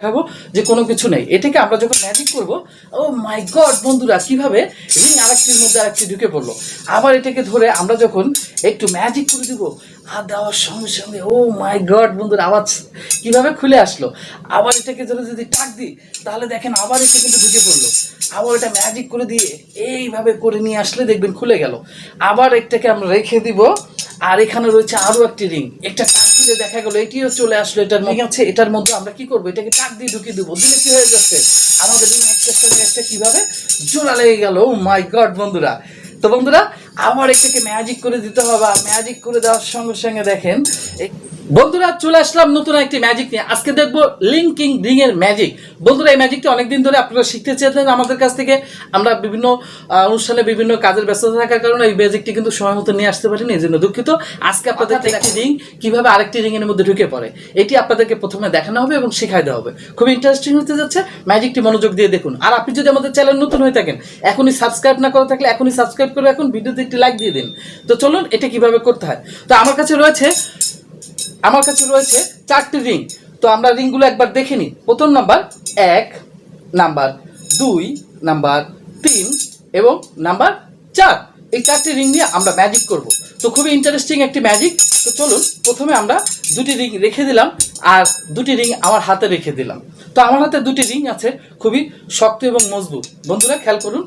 দেখাবো যে কোনো কিছু নেই। এটাকে আমরা যখন ম্যাজিক করব, ও মাই গড বন্ধুরা, কীভাবে রিং আরেকটির মধ্যে আরেকটি ঢুকে পড়ল। আবার এটাকে ধরে আমরা যখন একটু ম্যাজিক করে দিব, আর দেওয়ার সঙ্গে সঙ্গে, ও মাই গড বন্ধুরা, আওয়াজ কীভাবে খুলে আসলো। আবার এটাকে ধরে যদি টাক দিই, তাহলে দেখেন আবার এটা কিন্তু ঢুকে পড়ল। আবার এটা ম্যাজিক করে দিয়ে এইভাবে করে নিয়ে আসলে দেখবেন খুলে গেল। আবার একটাকে আমরা রেখে দিব, আর এখানে রয়েছে আরও একটি রিং একটা টাক দিলে দেখা গেলো, এটিও চলে আসলো, এটার মধ্যে আছে এটার মধ্যে আমরা কি করব? এটাকে টাক দিয়ে ঢুকিয়ে দেবো। দিলে কি হয়ে যাচ্ছে? আমাদের সঙ্গে একটা কীভাবে? জোড়া লেগে গেল। মাই গড বন্ধুরা। তো বন্ধুরা, আবার এটাকে ম্যাজিক করে দিতে হবে। ম্যাজিক করে দেওয়ার সঙ্গে সঙ্গে দেখেন বন্ধুরা চলে আসলাম নতুন একটি ম্যাজিক নিয়ে। আজকে দেখব লিঙ্কিং রিং এর ম্যাজিক বন্ধুরা এই ম্যাজিকটি অনেকদিন ধরে আপনারা শিখতে চেয়েছেন আমাদের কাছ থেকে। আমরা বিভিন্ন অনুষ্ঠানে বিভিন্ন কাজের ব্যস্ততা থাকার কারণে এই ম্যাজিকটি কিন্তু সময় মতো নিয়ে আসতে পারিনি এই জন্য দুঃখিত। আজকে আপনাদের একটি রিং কীভাবে আরেকটি রিং এর মধ্যে ঢুকে পড়ে এটি আপনাদেরকে প্রথমে দেখানো হবে এবং শেখাই দেওয়া হবে। খুব ইন্টারেস্টিং হতে যাচ্ছে। ম্যাজিকটি মনোযোগ দিয়ে দেখুন। আর আপনি যদি আমাদের চ্যানেল নতুন হয়ে থাকেন এখনই সাবস্ক্রাইব না করে থাকলে এখনই সাবস্ক্রাইব করে এখন ভিডিওতে একটি লাইক দিয়ে দিন। তো চলুন এটা কীভাবে করতে হয়? তো আমার কাছে রয়েছে আমার কাছে রয়েছে চারটি রিং তো আমরা রিংগুলো একবার দেখে নিই। প্রথম নাম্বার এক নাম্বার দুই নাম্বার তিন এবং নাম্বার চার। এই চারটি রিং নিয়ে আমরা ম্যাজিক করব। তো খুবই ইন্টারেস্টিং একটি ম্যাজিক তো চলুন, প্রথমে আমরা দুটি রিং রেখে দিলাম আর দুটি রিং আমার হাতে রেখে দিলাম। তো আমার হাতে দুটি রিং আছে খুবই শক্ত এবং মজবুত। বন্ধুরা, খেয়াল করুন।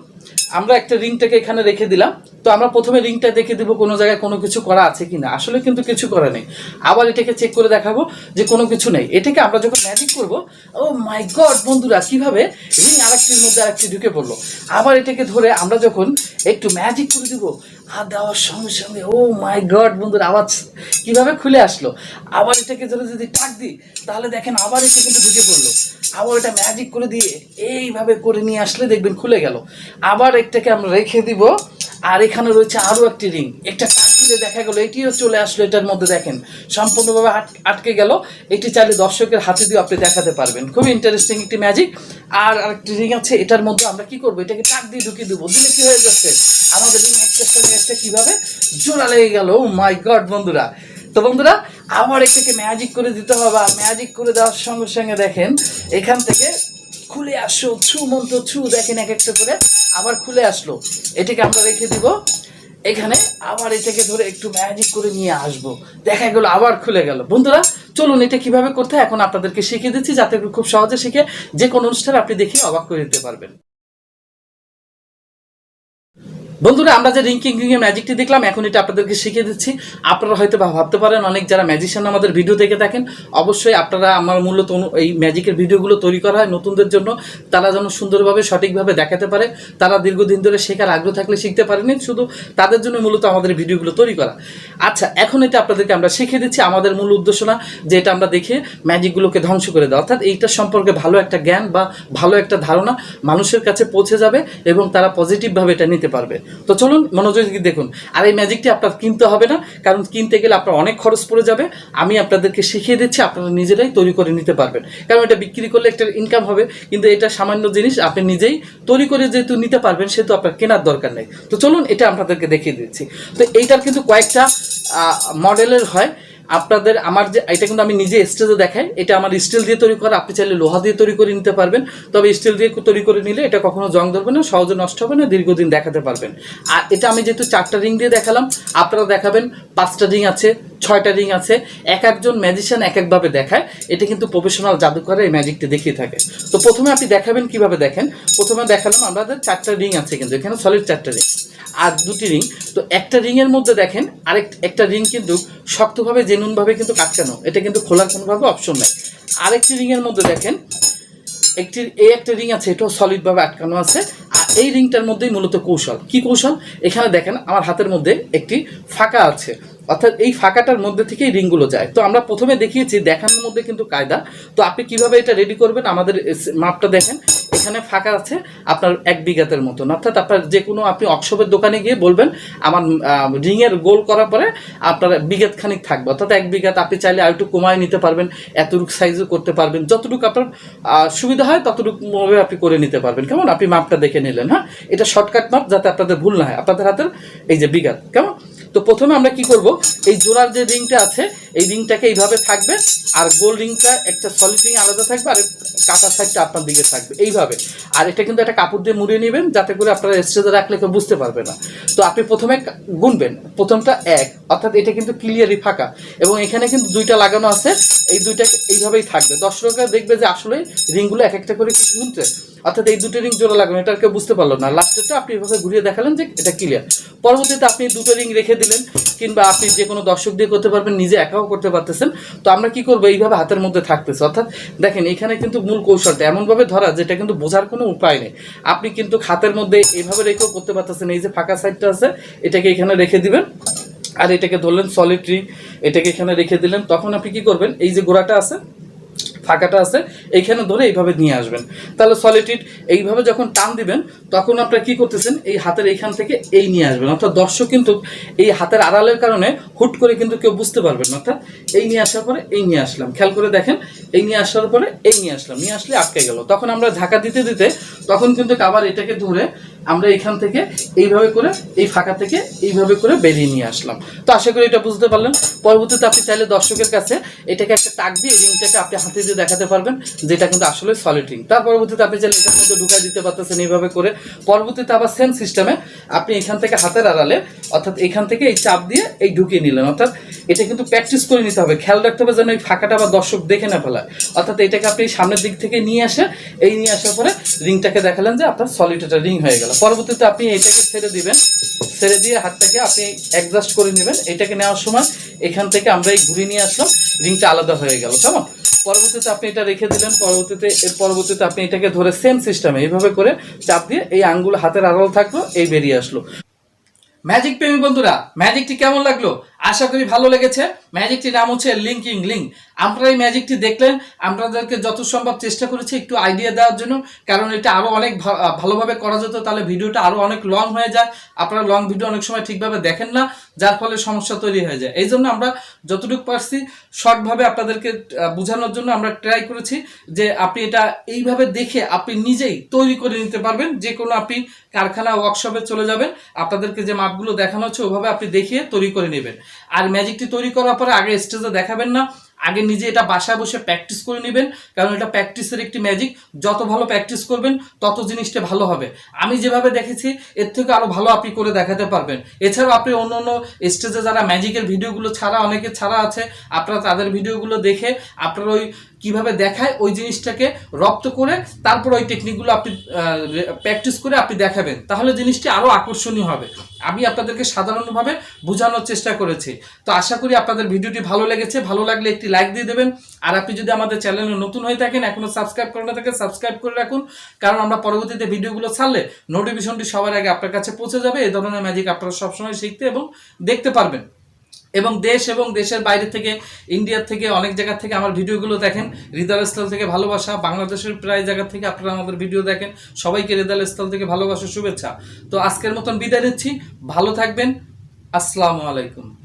আমরা একটা রিংটাকে এখানে রেখে দিলাম। তো আমরা প্রথমে রিংটা দেখে দিব কোনো জায়গায় কোনো কিছু করা আছে কি না আসলে কিন্তু কিছু করা নেই। আবার এটাকে চেক করে দেখাবো যে কোনো কিছু নেই। এটাকে আমরা যখন ম্যাজিক করব, ও মাই গড বন্ধুরা, কীভাবে? রিং আরেকটির মধ্যে আরেকটি ঢুকে পড়ল। আবার এটাকে ধরে আমরা যখন একটু ম্যাজিক করে দিব, আর দেওয়ার সঙ্গে সঙ্গে, ও মাই গড বন্ধুরা, আওয়াজ কীভাবে খুলে আসলো? আবার এটাকে ধরে যদি টাক দিই, তাহলে দেখেন আবার এটা কিন্তু ঢুকে পড়ল। আবার এটা ম্যাজিক করে দিয়ে এইভাবে করে নিয়ে আসলে দেখবেন খুলে গেল। আবার একটাকে আমরা রেখে দিব। আর এখানে রয়েছে আরও একটি রিং একটা টাক দিলে দেখা গেল, এটিও চলে আসলো, এটার মধ্যে দেখেন, সম্পূর্ণভাবে আট- আটকে গেল। এটি চাইলে দর্শকের হাতে দিয়ে আপনি দেখাতে পারবেন। খুবই ইন্টারেস্টিং একটি ম্যাজিক আর আরেকটি রিং আছে, এটার মধ্যে আমরা কি করব? এটাকে টাক দিয়ে ঢুকিয়ে দেবো। দিলে কি হয়ে যাচ্ছে? আমাদের রিং একটার সঙ্গে একটা কীভাবে? জোড়া লেগে গেল। মাই গড বন্ধুরা। তো বন্ধুরা, আবার এটাকে ম্যাজিক করে দিতে হবে। ম্যাজিক করে দেওয়ার সঙ্গে সঙ্গে দেখেন, এখান থেকে খুলে আসো, ছু মন্ত্র, ছু দেখেন এক একটা করে। আবার খুলে আসলো। এটাকে আমরা রেখে দিব। এখানে আবার এটাকে ধরে একটু ম্যাজিক করে নিয়ে আসব। দেখা গেল, আবার খুলে গেল। বন্ধুরা, চলুন এটা কীভাবে করতে এখন আপনাদেরকে শিখিয়ে দিচ্ছি, যাতে খুব সহজে শিখে যে কোনো অনুষ্ঠানে আপনি দেখে অবাক করে দিতে পারবেন। বন্ধুরা, আমরা যে রিঙ্কিং রিং এর ম্যাজিকটি দেখলাম, এখন এটা আপনাদেরকে শিখিয়ে দিচ্ছি। আপনারা হয়তো ভাবতে পারেন, অনেক যারা ম্যাজিশিয়ান আমাদের ভিডিও দেখে থাকেন, অবশ্যই আপনারা আমার মূলত এই ম্যাজিকের ভিডিওগুলো তৈরি করা হয় নতুনদের জন্য। তারা যেন সুন্দরভাবে, সঠিকভাবে দেখাতে পারে। তারা দীর্ঘদিন ধরে শেখার আগ্রহ থাকলে শিখতে পারেনি, শুধু তাদের জন্য মূলত আমাদের ভিডিওগুলো তৈরি করা। আচ্ছা এখন এটা আপনাদেরকে আমরা শিখিয়ে দিচ্ছি। আমাদের মূল উদ্দেশ্য না, যে এটা আমরা দেখে ম্যাজিকগুলোকে ধ্বংস করে দেওয়া। অর্থাৎ এইটার সম্পর্কে ভালো একটা জ্ঞান বা ভালো একটা ধারণা মানুষের কাছে পৌঁছে যাবে এবং তারা পজিটিভভাবে এটা নিতে পারবে। তো চলুন মনোযোগ দেখুন। আর এই ম্যাজিকটি আপনার কিনতে হবে না, কারণ কিনতে গেলে আপনার অনেক খরচ পড়ে যাবে। আমি আপনাদেরকে শিখিয়ে দিচ্ছি, আপনারা নিজেরাই তৈরি করে নিতে পারবেন। কারণ এটা বিক্রি করলে একটা ইনকাম হবে, কিন্তু এটা সামান্য জিনিস, আপনি নিজেই তৈরি করে যেহেতু নিতে পারবেন, সেহেতু আপনার কেনার দরকার নেই। তো চলুন এটা আপনাদেরকে দেখিয়ে দিচ্ছি। তো এইটার কিন্তু কয়েকটা মডেলের হয়। আপনাদের আমার যে এটা কিন্তু আমি নিজে স্টেজে দেখাই। এটা আমার স্টিল দিয়ে তৈরি করা। আপনি চাইলে লোহা দিয়ে তৈরি করে নিতে পারবেন। তবে স্টিল দিয়ে তৈরি করে নিলে এটা কখনো জং ধরবে না, সহজে নষ্ট হবে না, দীর্ঘদিন দেখাতে পারবেন। আর এটা আমি যেহেতু চারটা রিং দিয়ে দেখালাম, আপনারা দেখাবেন, পাঁচটা রিং আছে ছয়টা রিং আছে, এক একজন ম্যাজিশিয়ান এক একভাবে দেখায়। এটা কিন্তু প্রফেশনাল জাদুকরে এই ম্যাজিকটি দেখিয়ে থাকে। তো প্রথমে আপনি দেখাবেন কীভাবে দেখেন? প্রথমে দেখালাম আমাদের চারটা রিং আছে কিন্তু, এখানে সলিড চারটা রিং আর দুটি রিং। তো একটা রিং এর মধ্যে দেখেন, আরেক একটা রিং কিন্তু শক্তভাবে জেনুনভাবে কিন্তু কাটকানো। এটা কিন্তু খোলার কোনোভাবে অপশন নাই। আরেকটি রিং এর মধ্যে দেখেন, একটি এই একটা রিং আছে, এটাও সলিডভাবে আটকানো আছে। আর এই রিংটার মধ্যেই মূলত কৌশল। কি কৌশল? এখানে দেখেন, আমার হাতের মধ্যে একটি ফাঁকা আছে। অর্থাৎ এই ফাঁকাটার মধ্যে থেকেই রিংগুলো যায়। তো আমরা প্রথমে দেখিয়েছি দেখানোর মধ্যে কিন্তু কায়দা। তো আপনি কীভাবে এটা রেডি করবেন? আমাদের মাপটা দেখেন। এখানে ফাঁকা আছে আপনার এক বিঘাতের মতন। অর্থাৎ আপনার যে কোনো আপনি অক্সবের দোকানে গিয়ে বলবেন, আমার রিংয়ের গোল করার পরে আপনার বিঘাত খানিক থাকবে। অর্থাৎ এক বিঘাত আপনি চাইলে আর একটু কমায় নিতে পারবেন, এতটুকু সাইজও করতে পারবেন। যতটুকু আপনার সুবিধা হয় ততটুকু ভাবে আপনি করে নিতে পারবেন। কেমন? আপনি মাপটা দেখে নিলেন হ্যাঁ? এটা শর্টকাট মাপ যাতে আপনাদের ভুল না হয়। আপনাদের হাতের এই যে বিঘাত, কেমন? তো প্রথমে আমরা কি করব? এই জোড়ার যে রিংটা আছে, এই রিংটাকে এইভাবে থাকবে, আর গোল রিংটা একটা সলিড রিং আলাদা থাকবে, আর কাটা সাইডটা আপনার দিকে থাকবে। এইভাবে। আর এটা কিন্তু একটা কাপড় দিয়ে মুড়িয়ে নেবেন, যাতে করে আপনারা স্টেজে রাখলে কেউ বুঝতে পারবে না। তো আপনি প্রথমে গুনবেন, প্রথমটা এক, অর্থাৎ এটা কিন্তু ক্লিয়ারই ফাঁকা। এবং এখানে কিন্তু দুইটা লাগানো আছে, এই দুইটা এইভাবেই থাকবে। দর্শকরা দেখবে যে আসলে রিংগুলো এক একটা করে কিছু গুনছে। অর্থাৎ এই দুটো রিং জোড়া লাগানো, এটা কেউ বুঝতে পারল না। লাস্টেরটা আপনি এভাবে ঘুরিয়ে দেখালেন যে এটা ক্লিয়ার পরবর্তীতে আপনি দুটো রিং রেখে দিলেন, কিংবা আপনি যে কোনো দর্শক দিয়ে করতে পারবেন, নিজে একাও করতে পারতেছেন। তো আমরা কি করব? এইভাবে হাতের মধ্যে থাকতেছে। অর্থাৎ দেখেন, এখানে কিন্তু মূল কৌশলটা এমনভাবে ধরা, যেটা কিন্তু বোঝার কোনো উপায় নেই। আপনি কিন্তু খাতের মধ্যে এইভাবে রেখেও করতে পারতেছেন, এই যে ফাঁকা সাইডটা আছে, এটাকে এখানে রেখে দিবেন। আর এটাকে ধরলেন সলিড রিং এটাকে এখানে রেখে দিলেন। তখন আপনি কি করবেন, এই যে গোড়াটা আছে ফাঁকাটা আছে, এইখানে ধরে এইভাবে নিয়ে আসবেন। তাহলে সলিটিড এইভাবে যখন টান দিবেন, তখন আপনারা কি করতেছেন, এই হাতের এইখান থেকে এই নিয়ে আসবেন। অর্থাৎ দর্শক কিন্তু এই হাতের আড়ালের কারণে হুট করে কিন্তু কেউ বুঝতে পারবেন অর্থাৎ এই নিয়ে আসার পরে এই নিয়ে আসলাম। খেয়াল করে দেখেন, এই নিয়ে আসার পরে এই নিয়ে আসলাম। নিয়ে আসলে আটকে গেল। তখন আমরা ঝাঁকা দিতে দিতে তখন কিন্তু আবার এটাকে ধরে আমরা এখান থেকে এইভাবে করে, এই ফাঁকা থেকে এইভাবে করে বেরিয়ে নিয়ে আসলাম। তো আশা করি এটা বুঝতে পারলেন। পরবর্তীতে আপনি চাইলে দর্শকের কাছে এটাকে একটা টাক দিয়ে রিংটাকে আপনি হাতে দিয়ে দেখাতে পারবেন, যেটা কিন্তু আসলে সলিড রিং তার পরবর্তীতে আপনি চাইলে এটার মধ্যে ঢুকাই দিতে পারতেছেন এইভাবে করে। পরবর্তীতে আবার সেম সিস্টেমে আপনি এখান থেকে হাতের আড়ালে, অর্থাৎ এখান থেকে এই চাপ দিয়ে এই ঢুকিয়ে নিলেন। অর্থাৎ এটা কিন্তু প্র্যাকটিস করে নিতে হবে। খেয়াল রাখতে হবে যেন এই ফাঁকাটা আবার দর্শক দেখে না ফেলায়। অর্থাৎ এটাকে আপনি সামনের দিক থেকে নিয়ে আসে এই নিয়ে আসার পরে রিংটাকে দেখালেন যে আপনার সলিড একটা রিং হয়ে গেল। পরবর্তীতে আপনি এটাকে ছেড়ে দিবেন। ছেড়ে দিয়ে হাতটাকে আপনি অ্যাডজাস্ট করে নেবেন। এটাকে নেওয়ার সময় এখান থেকে আমরা এই ঘুরে নিয়ে আসলাম। রিংটা আলাদা হয়ে গেল। কেমন? পরবর্তীতে আপনি এটা রেখে দিলেন। পরবর্তীতে, এর পরবর্তীতে আপনি এটাকে ধরে সেম সিস্টেমে এইভাবে করে চাপ দিয়ে এই আঙ্গুল হাতের আড়াল থাকল, এই বেরিয়ে আসলো। ম্যাজিক প্রেমী বন্ধুরা, ম্যাজিকটি কেমন লাগল? আশা করি ভালো লেগেছে। ম্যাজিকটির নাম হচ্ছে লিঙ্কিং লিঙ্ক। আপনারা এই ম্যাজিকটি দেখলেন আপনাদেরকে যত সম্ভব চেষ্টা করেছি একটু আইডিয়া দেওয়ার জন্য, কারণ এটা আরও অনেক ভালোভাবে করা যেত, তাহলে ভিডিওটা আরও অনেক লং হয়ে যায়। আপনারা লং ভিডিও অনেক সময় ঠিকভাবে দেখেন না, যার ফলে সমস্যা তৈরি হয়ে যায়। এই জন্য আমরা যতটুকু পারছি, শর্টভাবে আপনাদেরকে বোঝানোর জন্য আমরা ট্রাই করেছি যে আপনি এটা এইভাবে দেখে আপনি নিজেই তৈরি করে নিতে পারবেন। যে কোনো আপনি কারখানা ওয়ার্কশপে চলে যাবেন, আপনাদেরকে যে মাপগুলো দেখানো হচ্ছে, ওভাবে আপনি দেখিয়ে তৈরি করে নেবেন। আর ম্যাজিকটি তৈরি করার পরে আগে স্টেজে দেখাবেন না। আগে নিজে এটা বাসায় বসে প্র্যাকটিস করে নেবেন, কারণ এটা প্র্যাকটিসের একটি ম্যাজিক যত ভালো প্র্যাকটিস করবেন, তত জিনিসটা ভালো হবে। আমি যেভাবে দেখেছি, এর থেকে আরও ভালো আপনি করে দেখাতে পারবেন। এছাড়াও আপনি অন্য অন্য স্টেজে যারা ম্যাজিকের ভিডিওগুলো ছাড়া, অনেকে ছাড়া আছে, আপনারা তাদের ভিডিওগুলো দেখে, আপনারা ওই কীভাবে দেখায়, ওই জিনিসটাকে রপ্ত করে, তারপর ওই টেকনিকগুলো আপনি প্র্যাকটিস করে আপনি দেখাবেন। তাহলে জিনিসটি আরও আকর্ষণীয় হবে। আমি আপনাদেরকে সাধারণভাবে বোঝানোর চেষ্টা করেছি। তো আশা করি আপনাদের ভিডিওটি ভালো লেগেছে। ভালো লাগলে একটি লাইক দিয়ে দেবেন। আর আপনি যদি আমাদের চ্যানেলে নতুন হয়ে থাকেন, এখনও সাবস্ক্রাইব করে না থাকেন সাবস্ক্রাইব করে রাখুন। কারণ আমরা পরবর্তীতে ভিডিওগুলো ছাড়লে নোটিফিকেশনটি সবার আগে আপনার কাছে পৌঁছে যাবে। এই ধরনের ম্যাজিক আপনারা সবসময় শিখতে এবং দেখতে পারবেন। এবং দেশ এবং দেশের বাইরে থেকে ইন্ডিয়ার থেকে, অনেক জায়গা থেকে আমার ভিডিওগুলো দেখেন। হৃদয় স্থল থেকে ভালোবাসা, বাংলাদেশের প্রায় জায়গা থেকে আপনারা আমাদের ভিডিও দেখেন। সবাইকে হৃদয় স্থল থেকে ভালোবাসা, শুভেচ্ছা। তো আজকের মতন বিদায় নিচ্ছি। ভালো থাকবেন। আসসালামু আলাইকুম।